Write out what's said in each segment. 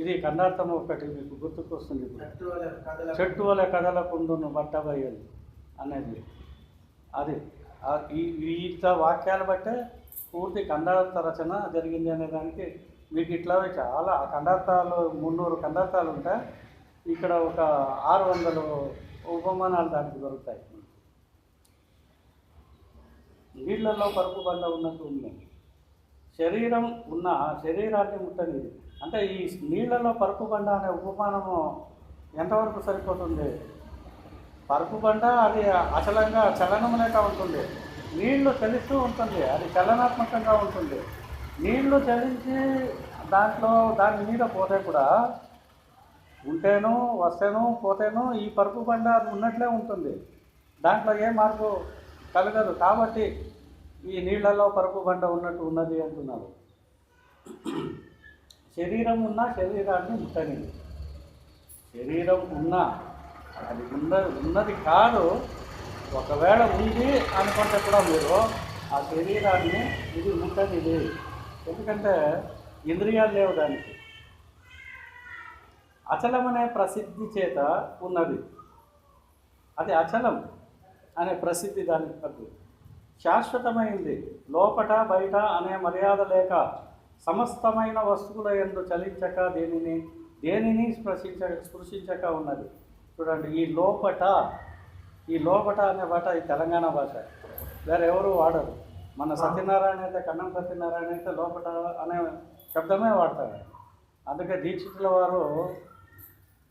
ఇది కండార్థం ఒకటి మీకు గుర్తుకొస్తుంది చెట్టు వలె కదల చెట్టు వలె కదలకుండును బట్టబయ్యలు అనేది. అది ఇట్లా వాక్యాలు బట్టే పూర్తి కండార్థ రచన జరిగింది అనే దానికి మీకు ఇట్లా చాలా ఆ కండార్థాలు మున్నూరు కండార్థాలు ఉంటాయి ఇక్కడ ఒక ఆరు వందలు ఉపమానాలు దానికి దొరుకుతాయి. నీళ్ళల్లో పరుపు బండ ఉన్నట్టు ఉంది. శరీరం ఉన్న శరీరాన్ని ముట్టని అంటే ఈ నీళ్ళలో పరుపు బండ అనే ఉపమానము ఎంతవరకు సరిపోతుంది? పరుపు బండ అది అచలంగా చలనములేక ఉంటుంది. నీళ్ళు చలిస్తూ ఉంటుంది. అది చలనాత్మకంగా ఉంటుంది. నీళ్ళు చలించి దాంట్లో దాని మీద పోతే కూడా ఉంటేను వస్తేను పోతేను ఈ పరుపు బండ ఉన్నట్లే ఉంటుంది. దాంట్లో ఏ మార్పు కలగదు. కాబట్టి ఈ నీళ్ళలో పరుపు బండ ఉన్నట్టు ఉన్నది అంటున్నారు. శరీరం ఉన్నా శరీరాన్ని ముట్టని శరీరం ఉన్నా అది ఉన్న ఉన్నది కాదు ఒకవేళ ఉంది అనుకుంటే కూడా మీరు ఆ శరీరాన్ని ఇది ముట్టనిది. ఎందుకంటే ఇంద్రియాలు లేవు దానికి. అచలం అనే ప్రసిద్ధి చేత ఉన్నది. అది అచలం అనే ప్రసిద్ధి దానికి పద్ధతి శాశ్వతమైంది. లోపట బయట అనే మర్యాద లేక సమస్తమైన వస్తువుల ఎందు చలించక దేనిని దేనిని స్పృశించ స్పృశించక ఉన్నది. చూడండి ఈ లోపట ఈ లోపట అనే భాష ఈ తెలంగాణ భాష. వేరే ఎవరు వాడరు. మన సత్యనారాయణ అయితే కన్నం సత్యనారాయణ అయితే లోపట అనే శబ్దమే వాడతారు. అందుకే దీక్షితుల వారు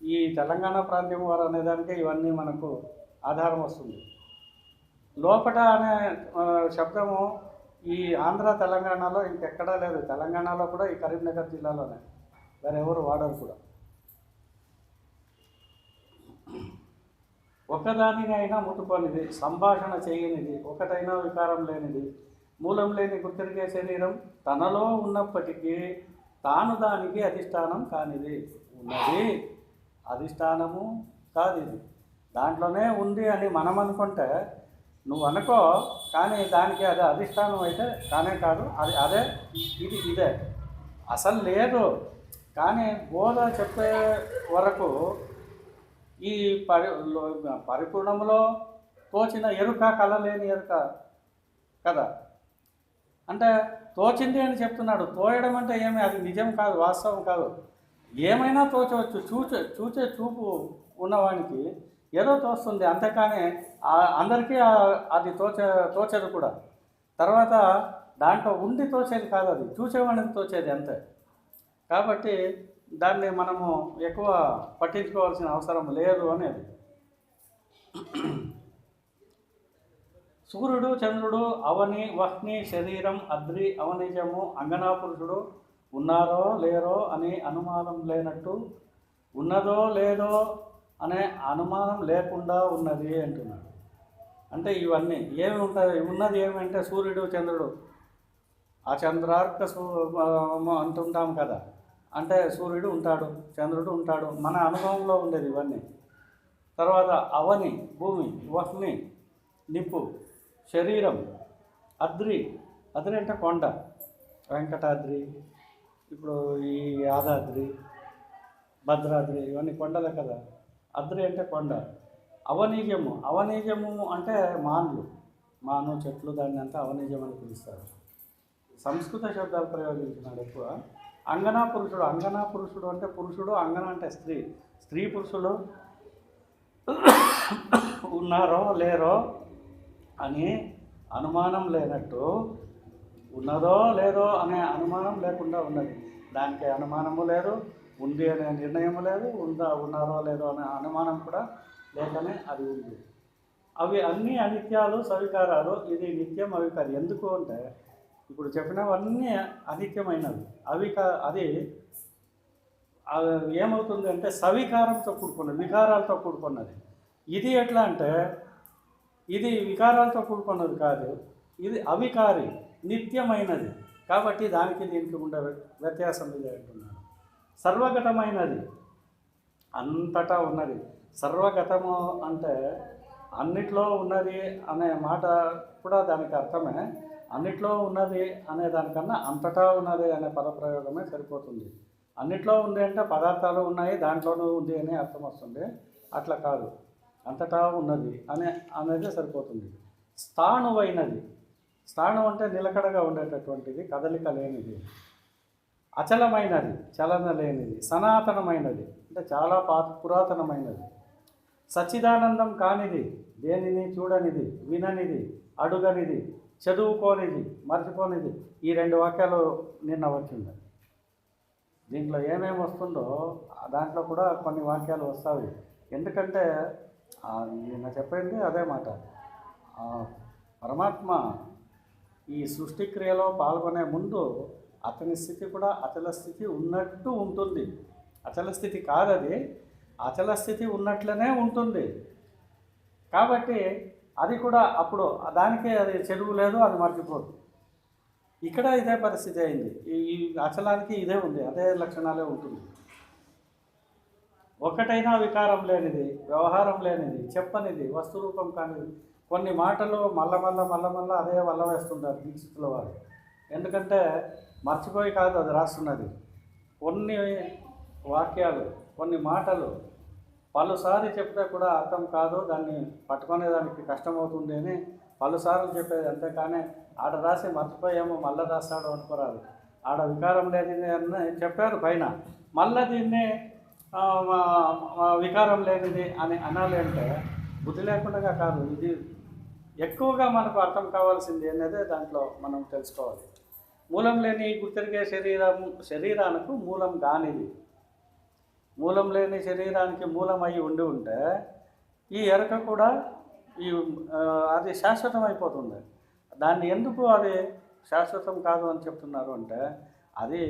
ఈ తెలంగాణ ప్రాంతం వారు అనేదానికి ఇవన్నీ మనకు ఆధారం వస్తుంది. లోపట అనే శబ్దము ఈ ఆంధ్ర తెలంగాణలో ఇంకెక్కడా లేదు. తెలంగాణలో కూడా ఈ కరీంనగర్ జిల్లాలోనే. వేరే ఎవరు వాడరు కూడా. ఒకదానినైనా ముట్టుకోనిది ముట్టుకొనిది సంభాషణ చేయనిది ఒకటైనా వికారం లేనిది మూలం లేని గుర్తిరిగే శరీరం తనలో ఉన్నప్పటికీ తాను దానికి అధిష్టానం కానిది. ఉన్నది. అధిష్టానము కాదు ఇది దాంట్లోనే ఉంది అని మనం అనుకుంటే నువ్వు అనుకో కానీ దానికి అది అధిష్టానం అయితే కానే కాదు. అది అదే ఇది ఇదే. అసలు లేదు. కానీ బోధ చెప్పే వరకు ఈ పరి పరిపూర్ణంలో తోచిన ఎరుక కళ లేని ఎరుక కదా. అంటే తోచింది అని చెప్తున్నాడు. తోయడం అంటే ఏమి? అది నిజం కాదు వాస్తవం కాదు. ఏమైనా తోచవచ్చు. చూచే చూచే చూపు ఉన్నవానికి ఏదో తోస్తుంది. అంతేకాని అందరికీ అది తోచే తోచేది కూడా. తర్వాత దాంట్లో ఉండి తోచేది కాదు అది. చూసేవాడిని తోచేది అంతే. కాబట్టి దాన్ని మనము ఎక్కువ పట్టించుకోవాల్సిన అవసరం లేదు అనేది. సూర్యుడు చంద్రుడు అవని వహ్ని శరీరం అద్రి అవనిజము అంగనాపురుషుడు ఉన్నారో లేరో అని అనుమానం లేనట్టు ఉన్నదో లేదో అనే అనుమానం లేకుండా ఉన్నది అంటున్నాడు. అంటే ఇవన్నీ ఏమి ఉంటాయి? ఉన్నది ఏమంటే సూర్యుడు చంద్రుడు. ఆ చంద్రార్క సూ అంటుంటాం కదా. అంటే సూర్యుడు ఉంటాడు చంద్రుడు ఉంటాడు మన అనుభవంలో ఉండేది ఇవన్నీ. తర్వాత అవని భూమి వహ్ని నిప్పు శరీరం అద్రి. అద్రి అంటే కొండ. వెంకటాద్రి ఇప్పుడు ఈ యాదాద్రి భద్రాద్రి ఇవన్నీ కొండలే కదా. అద్రి అంటే కొండ. అవనీజము అవనీజము అంటే మాన్లు. మాను చెట్లు దాన్ని అంతా అవనీజం అని పిలుస్తారు. సంస్కృత శబ్దాలు ప్రయోగించినాడు ఎక్కువ. అంగనా పురుషుడు. అంగనా పురుషుడు అంటే పురుషుడు అంగన అంటే స్త్రీ. స్త్రీ పురుషులు ఉన్నారో లేరో అని అనుమానం లేనట్టు ఉన్నదో లేదో అనే అనుమానం లేకుండా ఉన్నది. దానికి అనుమానము లేదు. ఉంది అనే నిర్ణయం లేదు ఉందా ఉన్నారో లేదో అనే అనుమానం కూడా లేకనే అది ఉంది. అవి అన్ని అనిత్యాలు సవికారాలు ఇది నిత్యం అవికారం ఎందుకు అంటే ఇప్పుడు చెప్పినవన్నీ అనిత్యమైనవి. అవిక అది ఏమవుతుంది అంటే సవికారంతో కూడుకున్నది వికారాలతో కూడుకున్నది. ఇది ఎట్లా అంటే ఇది వికారాలతో కూడుకున్నది కాదు ఇది అవికారి నిత్యమైనది. కాబట్టి దానికి దీనికి ఉండే వ్యత్యాసం ఇది అంటున్నాను సర్వగతమైనది. అంతటా ఉన్నది. సర్వగతము అంటే అన్నిట్లో ఉన్నది అనే మాట కూడా దానికి అర్థమే. అన్నిట్లో ఉన్నది అనే దానికన్నా అంతటా ఉన్నది అనే పదప్రయోగమే సరిపోతుంది. అన్నిట్లో ఉంది అంటే పదార్థాలు ఉన్నాయి దాంట్లోనూ ఉంది అని అర్థం వస్తుంది. అట్లా కాదు. అంతటా ఉన్నది అనే అనేది సరిపోతుంది. స్థాణువైనది. స్థాణు అంటే నిలకడగా ఉండేటటువంటిది కదలిక లేనిది. అచలమైనది చలనలేనిది సనాతనమైనది అంటే చాలా పాత పురాతనమైనది. సచ్చిదానందం కానిది దేనిని చూడనిది విననిది అడుగనిది చదువుకోనిది మర్చిపోనిది ఈ రెండు వాక్యాలు నిన్న వచ్చింది. దీంట్లో ఏమేమి వస్తుందో దాంట్లో కూడా కొన్ని వాక్యాలు వస్తాయి. ఎందుకంటే నిన్న చెప్పింది అదే మాట. పరమాత్మ ఈ సృష్టి క్రియలో పాల్గొనే ముందు అతని స్థితి కూడా అచల స్థితి ఉన్నట్టు ఉంటుంది. అచల స్థితి కాదది అచల స్థితి ఉన్నట్లనే ఉంటుంది. కాబట్టి అది కూడా అప్పుడు దానికే అది చెరువు లేదు అది మర్చిపోదు. ఇక్కడ ఇదే పరిస్థితి అయింది. ఈ ఈ అచలానికి ఇదే ఉంది అదే లక్షణాలే ఉంటుంది. ఒకటైనా వికారం లేనిది వ్యవహారం లేనిది చెప్పనిది వస్తురూపం కానిది కొన్ని మాటలు మల్ల మల్ల మల్ల మల్ల అదే వల్ల వేస్తుంటారు దీక్షితుల వారు. ఎందుకంటే మర్చిపోయి కాదు అది రాస్తున్నది. కొన్ని వాక్యాలు కొన్ని మాటలు పలుసార్లు చెప్తే కూడా అర్థం కాదు దాన్ని పట్టుకునేదానికి కష్టమవుతుంది అని పలుసార్లు చెప్పేది అంతేకానే ఆడ రాసి మర్చిపోయామో మళ్ళీ రాస్తాడు అనుకోరాదు. ఆడ వికారం లేనిది అని చెప్పారు పైన. మళ్ళీ దీన్ని వికారం లేనిది అని అనాలి అంటే బుద్ధి లేకుండా కాదు. ఇది ఎక్కువగా మనకు అర్థం కావాల్సింది అనేది దాంట్లో మనం తెలుసుకోవాలి. మూలం లేని గుర్తిరిగే శరీరం శరీరానికి మూలం కానిది. మూలం లేని శరీరానికి మూలం అయి ఉండి ఉంటే ఈ ఎరక కూడా ఈ అది శాశ్వతం అయిపోతుంది. దాన్ని ఎందుకు అది శాశ్వతం కాదు అని చెప్తున్నారు అంటే అది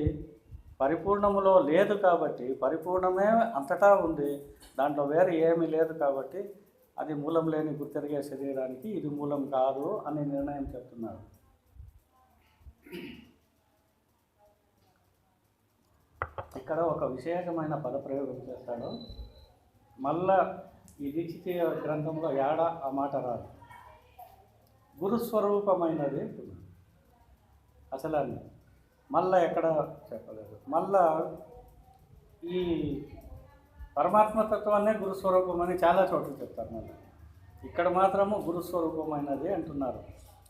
పరిపూర్ణములో లేదు కాబట్టి పరిపూర్ణమే అంతటా ఉంది. దాంట్లో వేరే ఏమీ లేదు కాబట్టి అది మూలం లేని గుర్తిరిగే శరీరానికి ఇది మూలం కాదు అని నిర్ణయం చెప్తున్నారు. ఇక్కడ ఒక విశేషమైన పదప్రయోగం చేస్తాడు. మళ్ళా ఈ దీక్షిత గ్రంథంలో ఏడ ఆ మాట రాదు. గురుస్వరూపమైనది అసలు అని మళ్ళా ఎక్కడ చెప్పలేదు. మళ్ళా ఈ పరమాత్మతత్వాన్నే గురుస్వరూపం అని చాలా చోట్ల చెప్తారు మళ్ళీ ఇక్కడ మాత్రము గురుస్వరూపమైనది అంటున్నారు.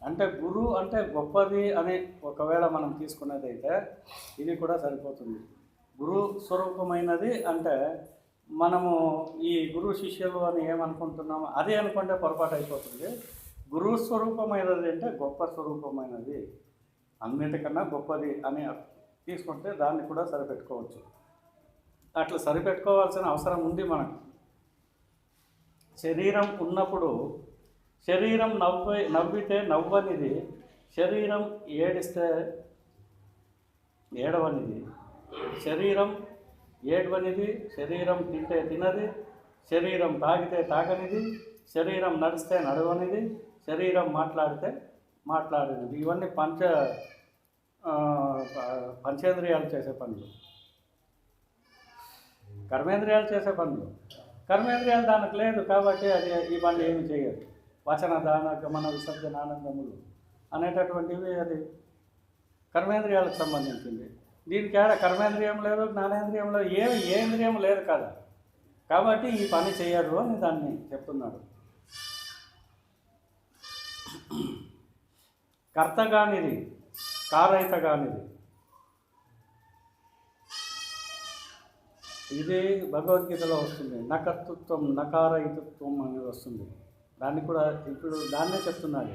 అంటే గురు అంటే గొప్పది అని ఒకవేళ మనం తీసుకున్నదైతే ఇది కూడా సరిపోతుంది. గురు స్వరూపమైనది అంటే మనము ఈ గురు శిష్యులు అని ఏమనుకుంటున్నాము అదే అనుకుంటే పొరపాటు అయిపోతుంది. గురు స్వరూపమైనది అంటే గొప్ప స్వరూపమైనది. అన్నిటికన్నా గొప్పది అని తీసుకుంటే దాన్ని కూడా సరిపెట్టుకోవచ్చు. అట్లా సరిపెట్టుకోవాల్సిన అవసరం ఉంది మనకు. శరీరం ఉన్నప్పుడు శరీరం నవ్వే నవ్వితే నవ్వనిది శరీరం ఏడిస్తే ఏడవనిది. శరీరం ఏడవనిది శరీరం తింటే తినది శరీరం తాగితే తాగనిది శరీరం నడిస్తే నడవనిది శరీరం మాట్లాడితే మాట్లాడినది. ఇవన్నీ పంచ పంచేంద్రియాలు చేసే పనులు. కర్మేంద్రియాలు చేసే పనులు. కర్మేంద్రియాలు దానికి లేదు కాబట్టి అది ఈ పనులు ఏమి చేయదు వచన దాన గమన విసర్జన ఆనందములు అనేటటువంటివి అది కర్మేంద్రియాలకు సంబంధించింది. దీనికి ఆడ కర్మేంద్రియం లేదు జ్ఞానేంద్రియం లేదు ఏ ఇంద్రియం లేదు కదా. కాబట్టి ఈ పని చేయరు అని దాన్ని చెప్తున్నాడు. కర్త కానిది కారయిత కానిది ఇది భగవద్గీతలో వస్తుంది. నకర్తృత్వం నకారహితత్వం అనేది వస్తుంది. దాన్ని కూడా ఇప్పుడు దాన్నే చెప్తున్నాడు.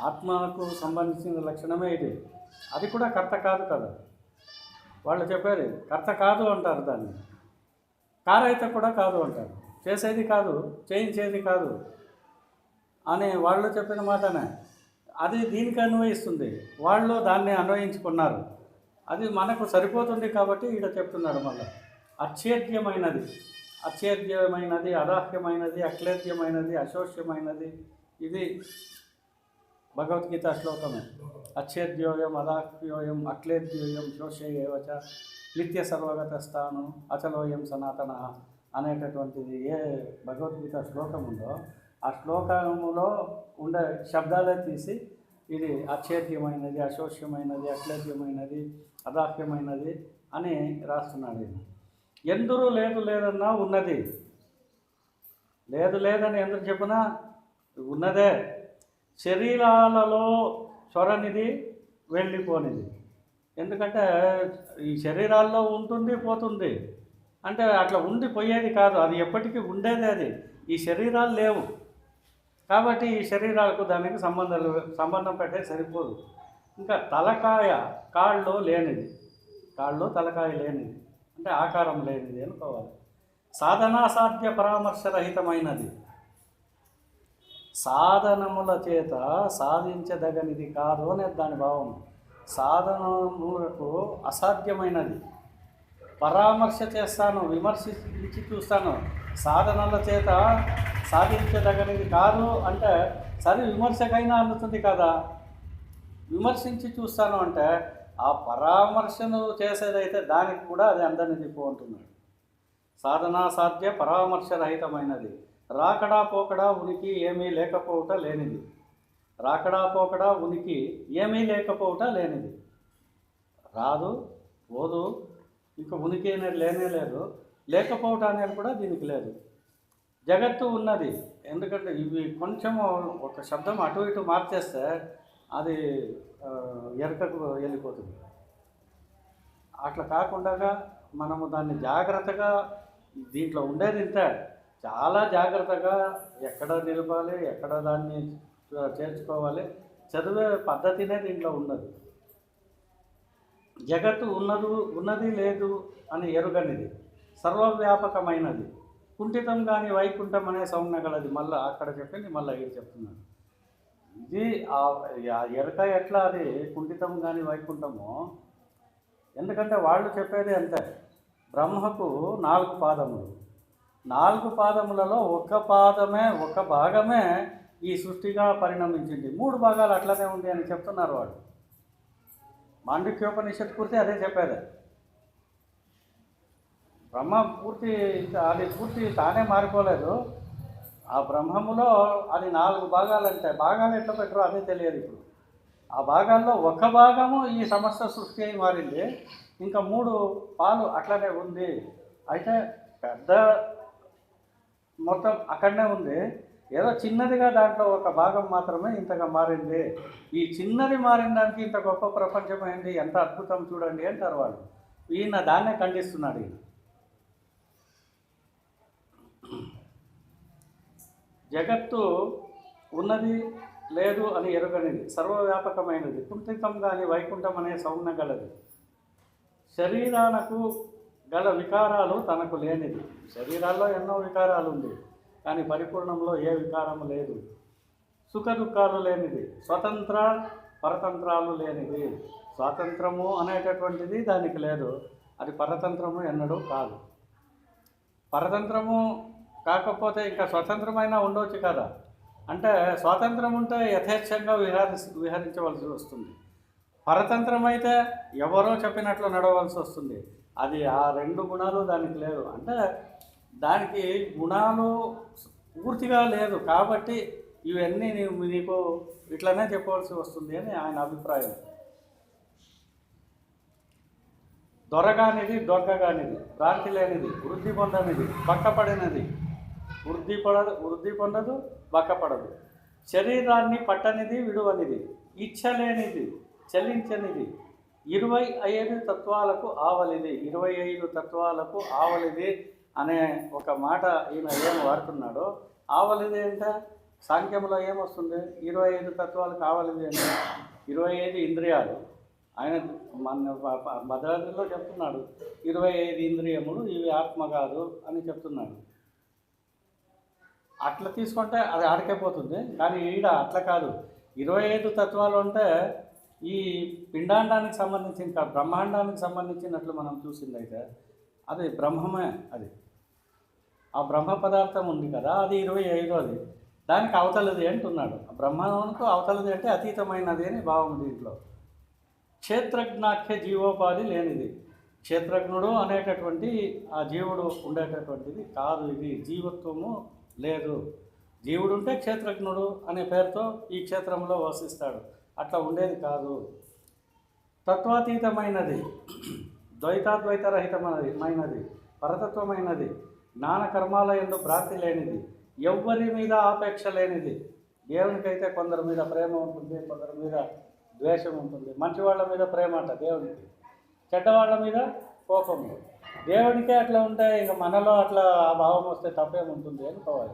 ఆత్మకు సంబంధించిన లక్షణమే ఇది. అది కూడా కర్త కాదు కదా. వాళ్ళు చెప్పారు కర్త కాదు అంటారు దాన్ని. కారైతే కూడా కాదు అంటారు. చేసేది కాదు చేయించేది కాదు అని వాళ్ళు చెప్పిన మాటనే. అది దీనికి అన్వయిస్తుంది. వాళ్ళు దాన్ని అన్వయించుకున్నారు. అది మనకు సరిపోతుంది కాబట్టి ఈడ చెప్తున్నాడు మళ్ళీ. అచ్ఛేద్యమైనది. అచ్ఛేద్యమైనది అదాహ్యమైనది అక్లేద్యమైనది అశోష్యమైనది. ఇది భగవద్గీత శ్లోకమే. అచ్ఛేద్యోయం అదాహ్యోయం అక్లేద్యోయం శోష్యేవచ నిత్య సర్వగత స్థానం అచలోయం సనాతన అనేటటువంటిది ఏ భగవద్గీత శ్లోకం ఉందో ఆ శ్లోకములో ఉండే శబ్దాలే తీసి ఇది అచ్చేద్యమైనది అశోష్యమైనది అక్లేద్యమైనది అదాహ్యమైనది అని రాస్తున్నాడు ఈయన. ఎందురు లేదు లేదన్నా ఉన్నది. లేదు లేదని ఎందుకు చెప్పినా ఉన్నదే. శరీరాలలో చొరనిది వెళ్ళిపోనిది. ఎందుకంటే ఈ శరీరాల్లో ఉంటుంది పోతుంది. అంటే అట్లా ఉండి పోయేది కాదు అది ఎప్పటికీ ఉండేది అది. ఈ శరీరాలు లేవు. కాబట్టి ఈ శరీరాలకు దానికి సంబంధాలు సంబంధం పెట్టే సరిపోదు. ఇంకా తలకాయ కాళ్ళు లేనిది. కాళ్ళు తలకాయ లేనిది. అంటే ఆకారం లేనిది అనుకోవాలి. సాధనాసాధ్య పరామర్శరహితమైనది. సాధనముల చేత సాధించదగనిది కాదు అనేది దాని భావం. సాధనములకు అసాధ్యమైనది. పరామర్శ చేస్తాను విమర్శించి చూస్తాను. సాధనల చేత సాధించదగనిది కాదు అంటే సరే విమర్శకైనా అందుతుంది కదా. విమర్శించి చూస్తాను అంటే ఆ పరామర్శను చేసేదైతే దానికి కూడా అది అందరిని చెప్పు అంటున్నాడు సాధనా సాధ్య పరామర్శరహితమైనది. రాకడా పోకడా ఉనికి ఏమీ లేకపోవట లేనిది. రాకడా పోకడా ఉనికి ఏమీ లేకపోవట లేనిది. రాదు పోదు ఇంకా ఉనికి అనేది లేనే లేదు. లేకపోవటం అనేది కూడా దీనికి లేదు. జగత్తు ఉన్నది. ఎందుకంటే ఇవి కొంచెము ఒక శబ్దం అటు ఇటు మార్చేస్తే అది ఎరకకు వెళ్ళిపోతుంది. అట్లా కాకుండా మనము దాన్ని జాగ్రత్తగా దీంట్లో ఉండేది ఇంత. చాలా జాగ్రత్తగా ఎక్కడ నిలపాలి ఎక్కడ దాన్ని చేర్చుకోవాలి. చదివే పద్ధతినే దీంట్లో ఉన్నది. జగత్తు ఉన్నదు ఉన్నది లేదు అని ఎరుగనిది. సర్వవ్యాపకమైనది. కుంఠితం కానీ వైకుంఠం అనే సౌమ్య గలది మళ్ళీ అక్కడ చెప్పింది మళ్ళీ ఇది చెప్తున్నాను. ఇది ఆ- ఎరక ఎట్లా అది? కుంఠితం కానీ వైకుంఠము? ఎందుకంటే వాళ్ళు చెప్పేది అంతే. బ్రహ్మకు నాలుగు పాదములు. నాలుగు పాదములలో ఒక పాదమే ఒక భాగమే ఈ సృష్టిగా పరిణమించింది. మూడు భాగాలు అట్లనే ఉంది అని చెప్తున్నారు వాళ్ళు. మాండిక్యోపనిషత్ పూర్తి అదే చెప్పేది. బ్రహ్మ పూర్తి అది పూర్తి తానే మారిపోలేదు. ఆ బ్రహ్మములో అది నాలుగు భాగాలు అంటే భాగాలు ఎట్లా పెట్టరో అదే తెలియదు ఇప్పుడు. ఆ భాగాల్లో ఒక భాగము ఈ సమస్త సృష్టి అయి మారింది. ఇంకా మూడు పాలు అట్లనే ఉంది. అయితే పెద్ద మొత్తం అక్కడనే ఉంది. ఏదో చిన్నదిగా దాంట్లో ఒక భాగం మాత్రమే ఇంతగా మారింది. ఈ చిన్నది మారిన దానికి ఇంత గొప్ప ప్రపంచమైంది ఎంత అద్భుతం చూడండి అంటారు వాళ్ళు. ఈయన దాన్నే ఖండిస్తున్నాడు ఈయన. జగత్తు ఉన్నది లేదు అని ఎరుగనిది. సర్వవ్యాపకమైనది. కుంఠితం కానీ వైకుంఠం అనే సౌమ్య గలది. శరీరానకు గల వికారాలు తనకు లేనిది. శరీరాల్లో ఎన్నో వికారాలు ఉంది కానీ పరిపూర్ణంలో ఏ వికారము లేదు. సుఖ దుఃఖాలు లేనిది స్వతంత్ర పరతంత్రాలు లేనిది. స్వాతంత్రము అనేటటువంటిది దానికి లేదు. అది పరతంత్రము ఎన్నడూ కాదు. పరతంత్రము కాకపోతే ఇంకా స్వతంత్రమైనా ఉండవచ్చు కదా. అంటే స్వాతంత్రం ఉంటే యథేచ్ఛంగా విహరి విహరించవలసి వస్తుంది. పరతంత్రం అయితే ఎవరో చెప్పినట్లు నడవలసి వస్తుంది. అది ఆ రెండు గుణాలు దానికి లేదు అంటే దానికి గుణాలు పూర్తిగా లేదు. కాబట్టి ఇవన్నీ నీకు ఇట్లనే చెప్పవలసి వస్తుంది అని ఆయన అభిప్రాయం. దొరగానిది దొంగగానిది భ్రాంతి లేనిది వృద్ధి పొందనిది పక్కపడినది వృద్ధి పడదు వృద్ధి పొందదు బక్కపడదు. శరీరాన్ని పట్టనిది విడువనిది. ఇచ్చలేనిది చలించనిది ఇరవై ఐదు తత్వాలకు ఆవలిది ఇరవై ఐదు తత్వాలకు ఆవలిది అనే ఒక మాట ఈయన ఏం వాడుతున్నాడో ఆవలిది అంటే? సాంఖ్యంలో ఏమొస్తుంది? ఇరవై ఐదు తత్వాలకు ఆవలిది అంటే. ఇరవై ఐదు ఇంద్రియాలు. ఆయన మన భద్రాద్రిలో చెప్తున్నాడు ఇరవై ఐదు ఇంద్రియములు ఇవి ఆత్మ కాదు అని చెప్తున్నాడు. అట్లా తీసుకుంటే అది ఆడకైపోతుంది కానీ ఈడ అట్లా కాదు. ఇరవై ఐదు తత్వాలు ఉంటే ఈ పిండాండానికి సంబంధించిన బ్రహ్మాండానికి సంబంధించినట్లు మనం చూసింది అయితే అది బ్రహ్మమే అది. ఆ బ్రహ్మ పదార్థం ఉంది కదా అది ఇరవై ఐదోది. దానికి అవతలది అంటున్నాడు. ఆ అవతలది అంటే అతీతమైనది అని భావం దీంట్లో క్షేత్రజ్ఞాఖ్య జీవోపాధి లేనిది. క్షేత్రజ్ఞుడు అనేటటువంటి ఆ జీవుడు ఉండేటటువంటిది కాదు ఇది. జీవత్వము లేదు. జీవుడు ఉంటే క్షేత్రజ్ఞుడు అనే పేరుతో ఈ క్షేత్రంలో వసిస్తాడు. అట్లా ఉండేది కాదు. తత్వాతీతమైనది ద్వైతాద్వైతరహితమైనది మైనది పరతత్వమైనది జ్ఞానకర్మాల ఎందు భ్రాంతి లేనిది ఎవ్వరి మీద ఆపేక్ష లేనిది. దేవునికైతే కొందరి మీద ప్రేమ ఉంటుంది కొందరి మీద ద్వేషం ఉంటుంది. మంచి వాళ్ళ మీద ప్రేమ అంట దేవునికి. చెడ్డవాళ్ళ మీద కోపము. దేవునికే అట్లా ఉంటే ఇక మనలో అట్లా ఆ భావం వస్తే తప్పేముంటుంది అనుకోవాలి.